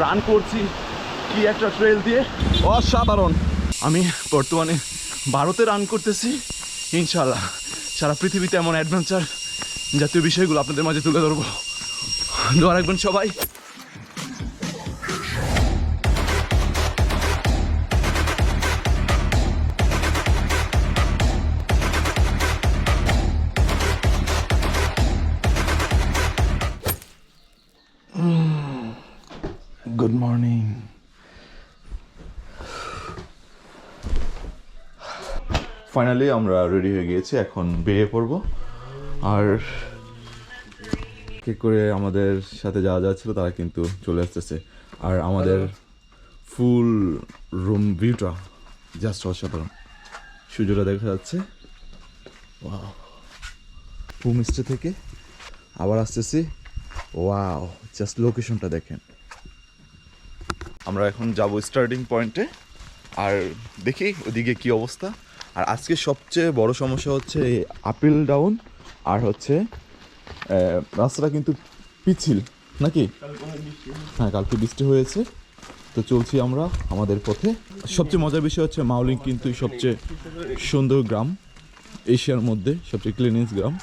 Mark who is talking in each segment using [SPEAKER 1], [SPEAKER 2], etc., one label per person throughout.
[SPEAKER 1] Run করছি। কি একটা ট্রেল দিয়ে। অসাধারণ। আমি বর্তমানে ভারতে রান করতেছি। ইনশাল্লাহ সারা পৃথিবীতে এমন অ্যাডভেঞ্চার জাতীয় বিষয়গুলো আপনাদের মাঝে তুলে ধরবো। দোয়া রাখবেন সবাই। ফাইনালি আমরা রেডি হয়ে গিয়েছি এখন বেরিয়ে পড়ব। আর কে করে আমাদের সাথে যাওয়া যাচ্ছিল তারা কিন্তু চলে আসতেছে। আর আমাদের ফুল রুম ভিউটা জাস্ট অসাধারণ। সূর্যটা দেখা যাচ্ছে। হোম স্টে থেকে আবার আসতেছি। ওয়াও জাস্ট লোকেশনটা দেখেন। আমরা এখন যাব স্টার্টিং পয়েন্টে আর দেখি ওদিকে কি অবস্থা। আর আজকে সবচেয়ে বড় সমস্যা হচ্ছে আপিল ডাউন আর হচ্ছে রাস্তাটা কিন্তু পিছিল নাকি? হ্যাঁ কালকে বৃষ্টি হয়েছে, তো চলছি আমরা আমাদের পথে। সবচেয়ে মজার বিষয় হচ্ছে মাউলিং কিন্তু সবচেয়ে সুন্দর গ্রাম, এশিয়ার মধ্যে সবচেয়ে ক্লিনেস্ট গ্রাম,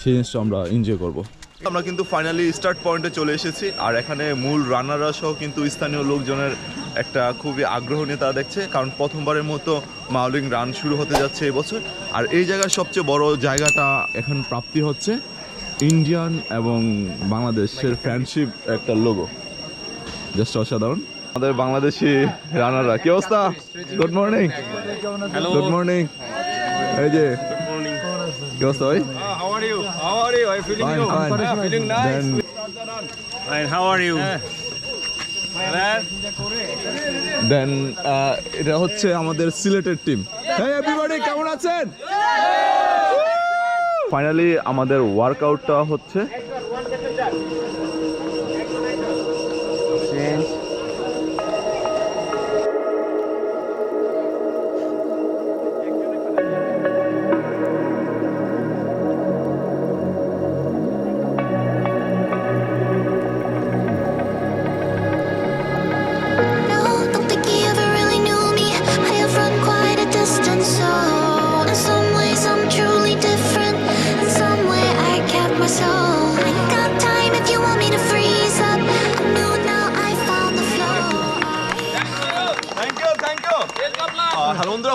[SPEAKER 1] সেই জিনিসটা আমরা এনজয় করব। আমরা কিন্তু ফাইনালি স্টার্ট পয়েন্টে চলে এসেছি। আর এখানে মূল রানাররা সহ কিন্তু স্থানীয় লোকজনের একটা খুবই আগ্রহ নিয়ে তারা দেখছে কারণ প্রথমবারের মতো মাউলিং রান শুরু হতে যাচ্ছে এবছর আর এই জায়গার সবচেয়ে বড় জায়গাটা এখন প্রাপ্তি হচ্ছে ইন্ডিয়ান এবং বাংলাদেশের ফ্রেন্ডশিপ একটা লোগো জাস্ট অসাধারণ। আমাদের বাংলাদেশি রানাররা কি অবস্থা? গুড মর্নিং গুড মর্নিং এই যে কি অবস্থা ভাই
[SPEAKER 2] How are you? How are you? Feeling
[SPEAKER 1] Fine,
[SPEAKER 2] you?
[SPEAKER 1] fine.
[SPEAKER 2] Yeah, Feeling nice?
[SPEAKER 1] Then
[SPEAKER 2] Fine. how are you?
[SPEAKER 1] দেন এটা হচ্ছে আমাদের সিলেটের টিম হ্যাঁ এভরিবডি কেমন আছেন ফাইনালি আমাদের ওয়ার্কআউটটা হচ্ছে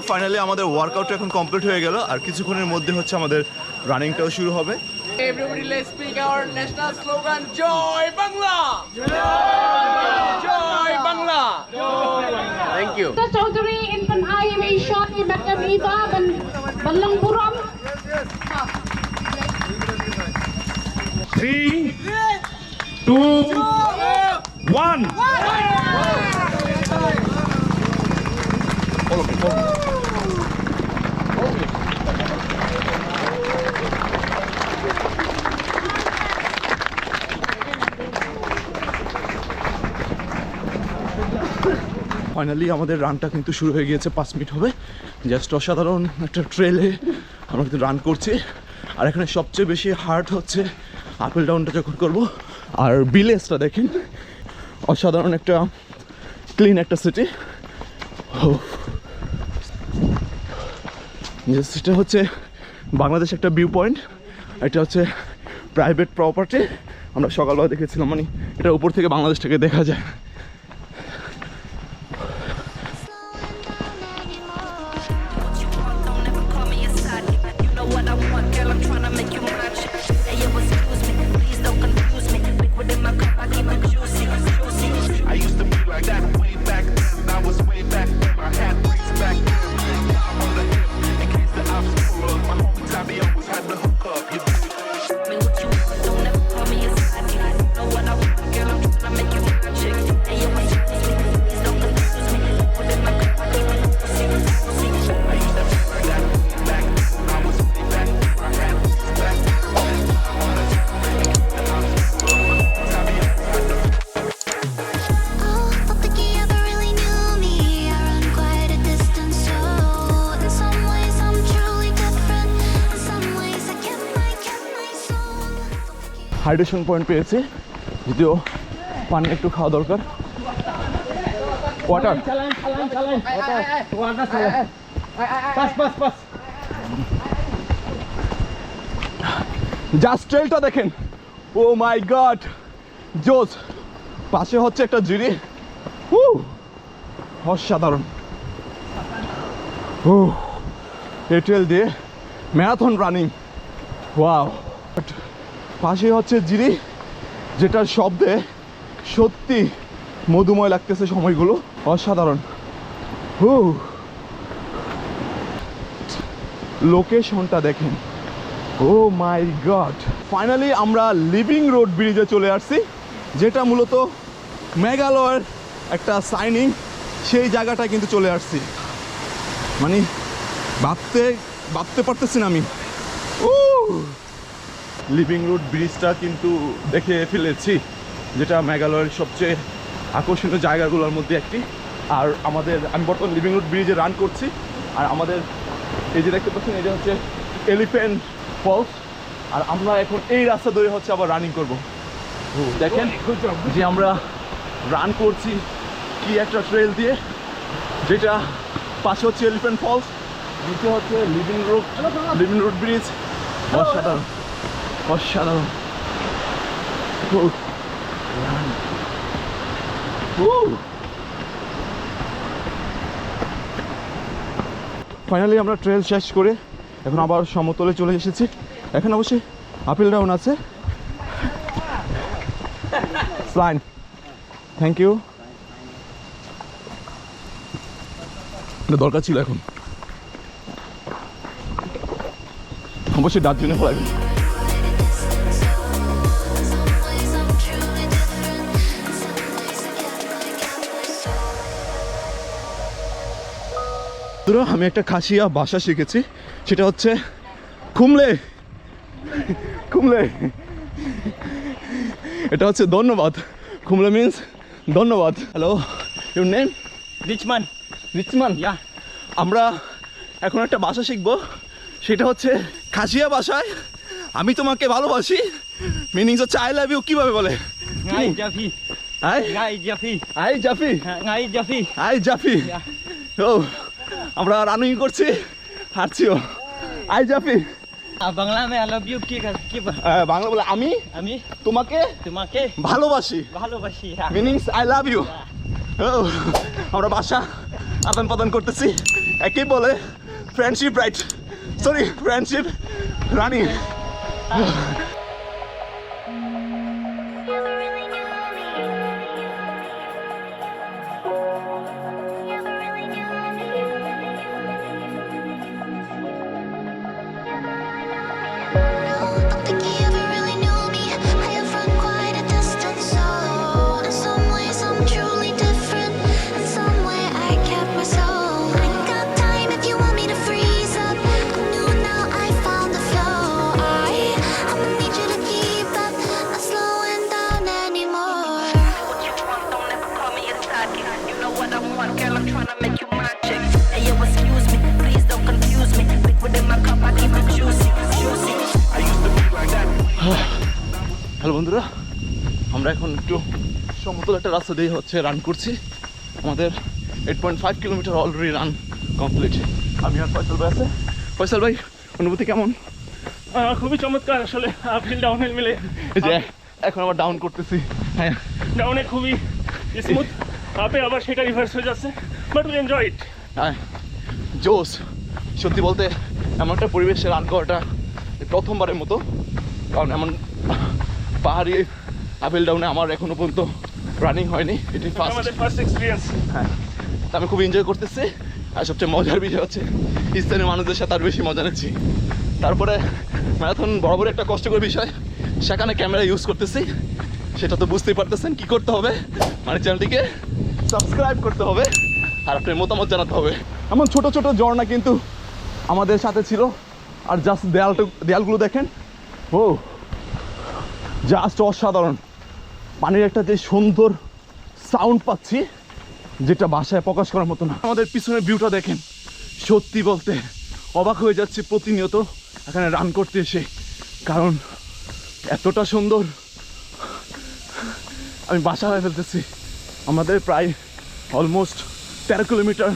[SPEAKER 1] ফাইনালি আমাদের ওয়ার্কআউট এখন কমপ্লিট হয়ে গেল আর কিছুক্ষণের মধ্যে হচ্ছে আমাদের রানিংটাও শুরু হবে।
[SPEAKER 2] Three, two, one.
[SPEAKER 1] ফাইনালি আমাদের রানটা কিন্তু শুরু হয়ে গিয়েছে, পাঁচ মিনিট হবে। জাস্ট অসাধারণ একটা ট্রেলে আমরা কিন্তু রান করছি। আর এখানে সবচেয়ে বেশি হার্ড হচ্ছে আপেল ডাউনটা যখন করব, আর বিলেজটা দেখেন, অসাধারণ একটা ক্লিন একটা সিটি সেটা হচ্ছে বাংলাদেশ একটা ভিউ পয়েন্ট এটা হচ্ছে প্রাইভেট প্রপার্টি আমরা সকালবেলা দেখেছিলাম মানে এটা উপর থেকে বাংলাদেশটাকে দেখা যায়। হাইড্রেশন পয়েন্ট পেয়েছি, যদিও পানি একটু খাওয়া দরকার। ওয়াটার জাস্ট ট্রেলটা দেখেন। ও মাই গড জোস, পাশে হচ্ছে একটা জিরি। হু অসাধারণ। ও এই ট্রেল দিয়ে ম্যারাথন রানিং ওয়াও পাশে হচ্ছে জিরি, যেটার শব্দে সত্যি মধুময় লাগতেছে সময়গুলো। অসাধারণ। হু। লোকেশনটা দেখেন। ও মাই গড ফাইনালি আমরা লিভিং রোড ব্রিজে চলে আসছি, যেটা মূলত মেঘালয়ের একটা সাইনিং সেই জায়গাটায় কিন্তু চলে আসছি। মানে ভাবতে ভাবতে পারতেছি না আমি। ও লিভিং রুট ব্রিজটা কিন্তু দেখে ফেলেছি, যেটা মেঘালয়ের সবচেয়ে আকর্ষণীয় জায়গাগুলোর মধ্যে একটি। আর আমাদের, আমি বর্তমানে লিভিং রুট ব্রিজে রান করছি, আর আমাদের এই যে দেখতে পাচ্ছেন, এটা হচ্ছে এলিফ্যান্ট ফলস আর আমরা এখন এই রাস্তা ধরে হচ্ছে আবার রানিং করব। দেখেন যে আমরা রান করছি কি একটা ট্রেল দিয়ে, যেটা পাশে হচ্ছে এলিফ্যান্ট ফলস নিচে হচ্ছে living root living root bridge অসাধারণ অসাধারণ। ফাইনালি আমরা ট্রেল শেষ করে এখন আবার সমতলে চলে এসেছি। এখন অবশ্যই আপিল ডাউন আছে। ফ্লাইন থ্যাংক ইউ দরকার ছিল এখন। অবশ্যই ডাস্টবিনে ফেলাবেন ধরো আমি একটা খাসিয়া ভাষা শিখেছি। সেটা হচ্ছে খুমলে। খুমলে। এটা হচ্ছে ধন্যবাদ। খুমলে মিন্স ধন্যবাদ। Hello your name
[SPEAKER 3] Richman.
[SPEAKER 1] Richman?
[SPEAKER 3] Yeah
[SPEAKER 1] আমরা এখন একটা বাসা শিখব। সেটা হচ্ছে খাসিয়া ভাষায় আমি তোমাকে ভালোবাসি। মিনিংস হচ্ছে আই লাভ ইউ কীভাবে বলে?
[SPEAKER 3] Ngai jafi
[SPEAKER 1] আই
[SPEAKER 3] jafi
[SPEAKER 1] আই জাফি
[SPEAKER 3] ngai jafi
[SPEAKER 1] আই জাফি ও আমরা রানিং করছি। হারছিও আই জাফি।
[SPEAKER 3] bangla mein i love you কি কি
[SPEAKER 1] বাংলা? বলে আমি
[SPEAKER 3] আমি?
[SPEAKER 1] তোমাকে
[SPEAKER 3] তোমাকে?
[SPEAKER 1] ভালোবাসি।
[SPEAKER 3] ভালোবাসি
[SPEAKER 1] মিনিংস আই লাভ ইউ আমরা ভাষা আদান প্রদান করতেছি। একই বলে friendship right sorry friendship running সমতল একটা রাস্তা দিয়ে হচ্ছে রান করছি। আমাদের eight point five kilometre already run complete আমি আর ফয়সাল ভাই আছে। ফয়সাল ভাই অনুভূতি কেমন?
[SPEAKER 4] খুবই চমৎকার আসলে আপহিল ডাউনহিল মিলে।
[SPEAKER 1] যে এখন আবার ডাউন করতেছি। হ্যাঁ।
[SPEAKER 4] ডাউনে খুবই স্মুথ আপে আবার সেটা রিভার্স হয়ে যাচ্ছে বাট উইল এনজয় ইট
[SPEAKER 1] হ্যাঁ। জোস সত্যি বলতে এমন একটা পরিবেশে রান করাটা প্রথমবারের মতো। কারণ এমন পাহাড়ি আপেল ডাউনে আমার এখনও পর্যন্ত রানিং হয়নি এটি ফার্স্ট
[SPEAKER 4] আমাদের ফার্স্ট এক্সপিরিয়েন্স
[SPEAKER 1] হ্যাঁ। তা আমি খুব এনজয় করতেছি আর সবচেয়ে মজার বিষয় হচ্ছে স্থানীয় মানুষদের সাথে আর বেশি মজা নিচ্ছি। তারপরে ম্যারাথন বরাবর একটা কষ্টকর বিষয় সেখানে ক্যামেরা ইউজ করতেছি। সেটা তো বুঝতেই পারতেছেন কি করতে হবে। মানে চ্যানেলটিকে সাবস্ক্রাইব করতে হবে আর আপনার মতামত জানাতে হবে। এমন ছোট ছোট ঝর্ণা কিন্তু আমাদের সাথে ছিল। আর জাস্ট দেয়ালটা দেয়ালগুলো দেখেন। ও জাস্ট অসাধারণ। পানির একটা যে সুন্দর সাউন্ড পাচ্ছি, যেটা ভাষায় প্রকাশ করার মতো না। আমাদের পিছনের ভিউটা দেখেন। সত্যি বলতে অবাক হয়ে যাচ্ছে প্রতিনিয়ত এখানে রান করতে এসে। কারণ এতটা সুন্দর আমি বাসা হয়ে ফেলতেছি। আমাদের প্রায় অলমোস্ট তেরো কিলোমিটার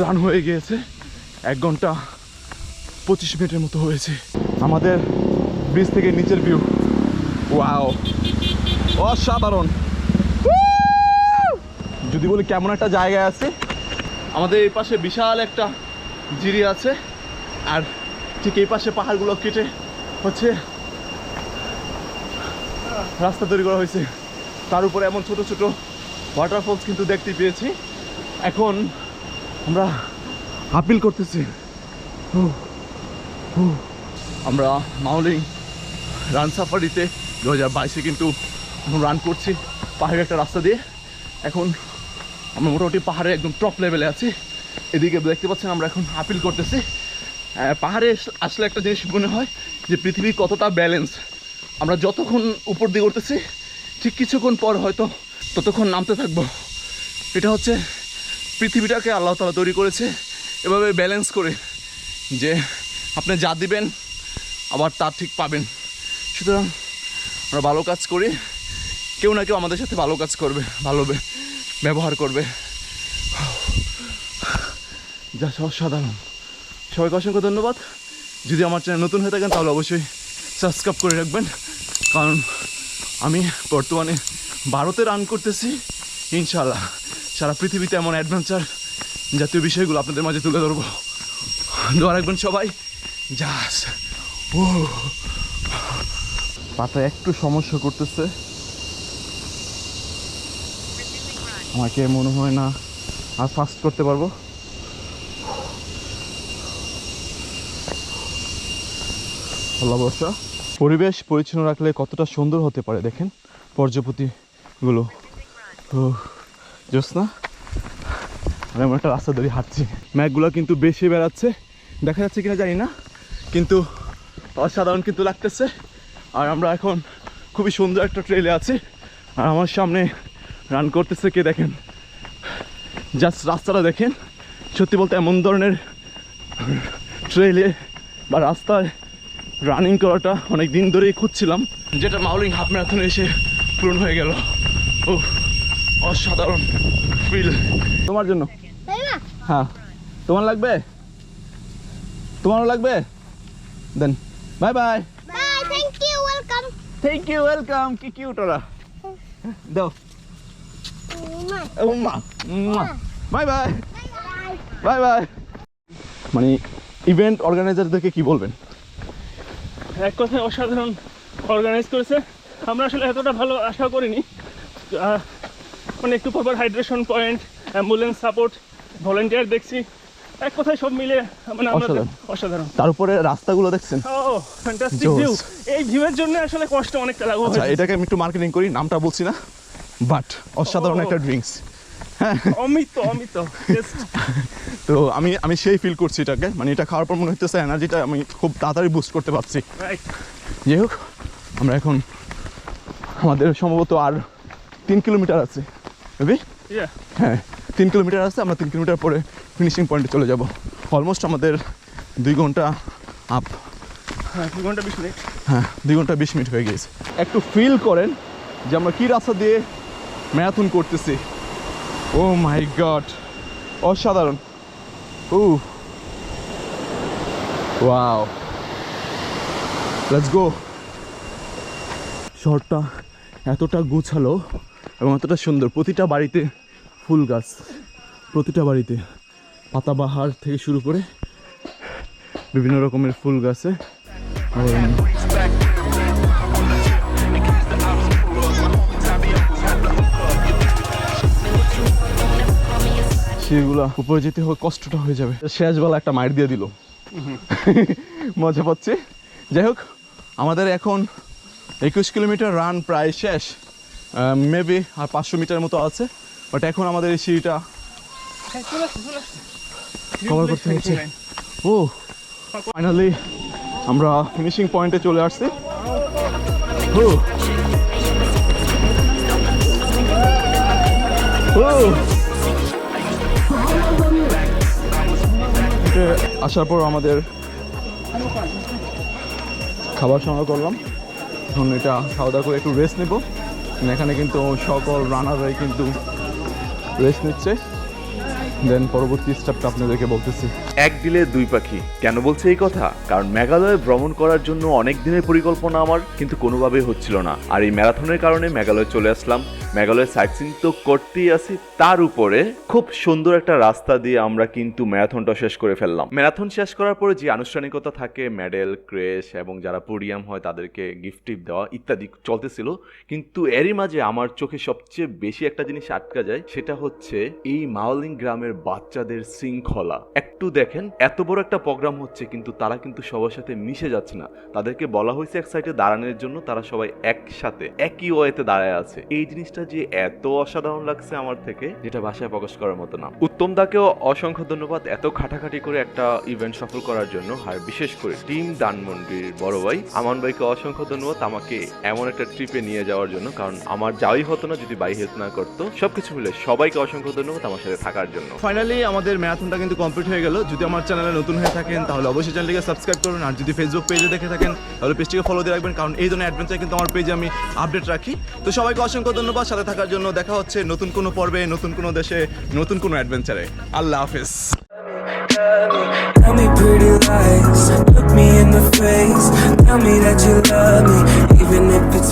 [SPEAKER 1] রান হয়ে গিয়েছে। এক ঘণ্টা পঁচিশ মিনিটের মতো হয়েছে। আমাদের ব্রিজ থেকে নিচের ভিউ ওয়াও অসাধারণ। যদি বলি কেমন একটা জায়গায় আছে আমাদের এই পাশে বিশাল একটা জিরি আছে আর ঠিক এই পাশে পাহাড়গুলো কেটে হচ্ছে রাস্তা তৈরি করা হয়েছে। তার উপরে এমন ছোট ছোট ওয়াটারফলস কিন্তু দেখতে পেয়েছি। এখন আমরা আপিল করতেছি। আমরা মাউলিং রান সাফারিতে দু হাজার বাইশে কিন্তু রান করছি পাহাড়ের একটা রাস্তা দিয়ে। এখন আমরা মোটামুটি পাহাড়ে একদম টপ লেভেলে আছি। এদিকে দেখতে পাচ্ছেন আমরা এখন আপিল করতেছি। পাহাড়ে আসলে একটা জিনিস মনে হয় যে পৃথিবী কতটা ব্যালেন্স আমরা যতক্ষণ উপর দিয়ে উঠতেছি, ঠিক কিছুক্ষণ পর হয়তো ততক্ষণ নামতে থাকব। এটা হচ্ছে পৃথিবীটাকে আল্লাহ তালা তৈরি করেছে এভাবে ব্যালেন্স করে যে আপনি যা দিবেন, আবার তা ঠিক পাবেন। সুতরাং আমরা ভালো কাজ করি। কেউ না কেউ আমাদের সাথে ভালো কাজ করবে, ভালো ব্যবহার করবে। যা অসাধারণ সবাইকে অসংখ্য ধন্যবাদ। যদি আমার চ্যানেল নতুন হয়ে থাকেন, তাহলে অবশ্যই সাবস্ক্রাইব করে রাখবেন। কারণ আমি বর্তমানে ভারতে রান করতেছি। ইনশাল্লাহ সারা পৃথিবীতে এমন অ্যাডভেঞ্চার জাতীয় বিষয়গুলো আপনাদের মাঝে তুলে ধরবো। দোয়া রাখবেন সবাই। যাস ও পাটা একটু সমস্যা করতেছে। আমাকে মনে হয় না আর ফাস্ট করতে পারব। ভরসা। পরিবেশ পরিচ্ছন্ন রাখলে কতটা সুন্দর হতে পারে দেখেন পর্যপতিগুলো জোসনা আমি এমন একটা রাস্তা ধরে হাঁটছি। ম্যাগগুলো কিন্তু বেশি বেড়াচ্ছে। দেখা যাচ্ছে কিনা জানি না, কিন্তু অসাধারণ কিন্তু লাগতেছে। আর আমরা এখন খুবই সুন্দর একটা ট্রেলে আছি। আর আমার সামনে রান করতেছে কে দেখেন? জাস্ট রাস্তাটা দেখেন। সত্যি বলতে এমন ধরনের ট্রেলে বা রাস্তায় রানিং করাটা অনেক দিন ধরেই খুঁজছিলাম যেটা মাউলিং হাফ ম্যারাথনে এসে পূরণ হয়ে গেল। ও অসাধারণ ফিল তোমার জন্য? হ্যাঁ। তোমার লাগবে? তোমারও লাগবে? Then bye bye
[SPEAKER 5] thank you, welcome.
[SPEAKER 1] Thank you welcome কি কিউট ওরা। দাও। বাই বাই বাই বাই মানে ইভেন্ট অর্গানাইজারদেরকে কি বলবেন?
[SPEAKER 4] এক কথায় অসাধারণ অর্গানাইজ করেছে। আমরা আসলে এতটা ভালো আশা করিনি। মানে একটু proper hydration point ambulance support volunteer দেখছি। এক কথায় সব মিলে মানে আমরা
[SPEAKER 1] অসাধারণ।
[SPEAKER 4] অসাধারণ।
[SPEAKER 1] তার উপরে রাস্তাগুলো দেখছেন?
[SPEAKER 4] ও ফ্যান্টাস্টিক ভিউ এই ভিউয়ের জন্য আসলে কষ্ট অনেকটা লাগবে
[SPEAKER 1] আচ্ছা এটাকে আমি একটু মার্কেটিং করি নামটা বলছি না। বাট অসাধারণ একটা ড্রিঙ্কস
[SPEAKER 4] অমিত অমিত Just
[SPEAKER 1] তো আমি আমি সেই ফিল করছি এটাকে। মানে এটা খাওয়ার পর মনে হচ্ছে এনার্জিটা আমি খুব তাড়াতাড়ি বুস্ট করতে পারছি. যাই হোক আমরা এখন আমাদের সম্ভবত আর তিন কিলোমিটার আছে। বুঝলি হ্যাঁ তিন কিলোমিটার আছে আমরা তিন কিলোমিটার পরে ফিনিশিং পয়েন্টে চলে যাব। অলমোস্ট আমাদের দুই ঘণ্টা আপ
[SPEAKER 4] হ্যাঁ দু ঘণ্টা বিশ মিনিট।
[SPEAKER 1] হ্যাঁ দুই ঘণ্টা বিশ মিনিট হয়ে গিয়েছে। একটু ফিল করেন যে আমরা কী রাস্তা দিয়ে ম্যারাথন করতেছি। Oh my god. অসাধারণ। Oh wow. লেটস গো শহরটা এতটা গুছালো এবং এতটা সুন্দর। প্রতিটা বাড়িতে ফুল গাছ। প্রতিটা বাড়িতে পাতাবাহার থেকে শুরু করে বিভিন্ন রকমের ফুল গাছে সেগুলা উপরে যেতে হোক কষ্টটা হয়ে যাবে। শেষবেলা একটা মাইর দিয়ে দিল। মজা পাচ্ছি। যাই হোক, আমাদের এখন একুশ কিলোমিটার রান প্রায় শেষ। মেবি আর পাঁচশো মিটার মতো আছে বাট এখন আমাদের এই সিঁড়িটা কভার করতে হচ্ছে ও ফাইনালি আমরা ফিনিশিং পয়েন্টে চলে আসছি। ও। ও। এটা আসার পর আমাদের খাবার সংগ্রহ করলাম। এখন এটা খাওয়া দাওয়া করে একটু রেস্ট নেব। এখানে কিন্তু সকল রানাররাই কিন্তু রেস্ট নিচ্ছে। দেন পরবর্তী স্টেপটা আপনাদেরকে বলতেছি।
[SPEAKER 6] এক দিলে দুই পাখি। কেন বলছে এই কথা? কারণ মেঘালয়ে ভ্রমণ করার জন্য অনেক দিনের পরিকল্পনা আমার, কিন্তু কোনোভাবেই হচ্ছিল না। আর এই ম্যারাথনের কারণে মেঘালয়ে চলে আসলাম। মেঘালয়ের সাইট সিন তো করতেই আছি, তার উপরে খুব সুন্দর একটা রাস্তা দিয়ে আমরা কিন্তু ম্যারাথনটা শেষ করে ফেললাম। ম্যারাথন শেষ করার পরে যে আনুষ্ঠানিকতা থাকে, মেডেল, ক্রেশ এবং যারা পোডিয়াম হয় তাদেরকে গিফট টিপ দেওয়া ইত্যাদি চলতেছিল। কিন্তু এরই মাঝে আমার চোখে সবচেয়ে বেশি একটা জিনিস আটকা যায়, সেটা হচ্ছে এই মাওলিং গ্রামের বাচ্চাদের শৃঙ্খলা। একটু দেখেন, এত বড় একটা প্রোগ্রাম হচ্ছে, কিন্তু তারা কিন্তু সবার সাথে মিশে যাচ্ছে না। তাদেরকে বলা হয়েছে এক সাইডে দাঁড়ানোর জন্য, তারা সবাই একসাথে, একই ওয়েতে দাঁড়ায় আছে। এই জিনিসটা যে এত অসাধারণ লাগছে আমার থেকে, যেটা ভাষায় প্রকাশ করার মতো না। উত্তম দাকেও অসংখ্য ধন্যবাদ এত খাটাখাটি করে একটা ইভেন্ট সফল করার জন্য, আর বিশেষ করে টিম দানমন্ডির বড় ভাই। আমান ভাইকে অসংখ্য ধন্যবাদ, আমাকে এমন একটা ট্রিপে নিয়ে যাওয়ার জন্য, কারণ আমার যাওয়াই হতো না, যদি বাই হেল্প না করতো, সবকিছু মিলে সবাইকে অসংখ্য ধন্যবাদ আমার সাথে থাকার জন্য।
[SPEAKER 1] ফাইনালি আমাদের ম্যারাথনটা কিন্তু কমপ্লিট হয়ে গেল। যদি আমার চ্যানেলে নতুন হয়ে থাকেন তাহলে অবশ্যই চ্যানেলটিকে সাবস্ক্রাইব করবেন আর যদি ফেসবুক পেজে দেখে থাকেন তাহলে পেজটিকে ফলো দিয়ে রাখবেন কারণ এই ধরনের অ্যাডভেঞ্চার কিন্তু আমার পেজে আমি আপডেট রাখি। তো সবাইকে অসংখ্য ধন্যবাদ সাথে থাকার জন্য দেখা হচ্ছে নতুন কোনো পর্বে নতুন কোনো দেশে নতুন কোনো অ্যাডভেঞ্চারে আল্লাহ হাফেজ।
[SPEAKER 7] Tell me pretty lies, look me in the face. Tell me that you love me, even if it's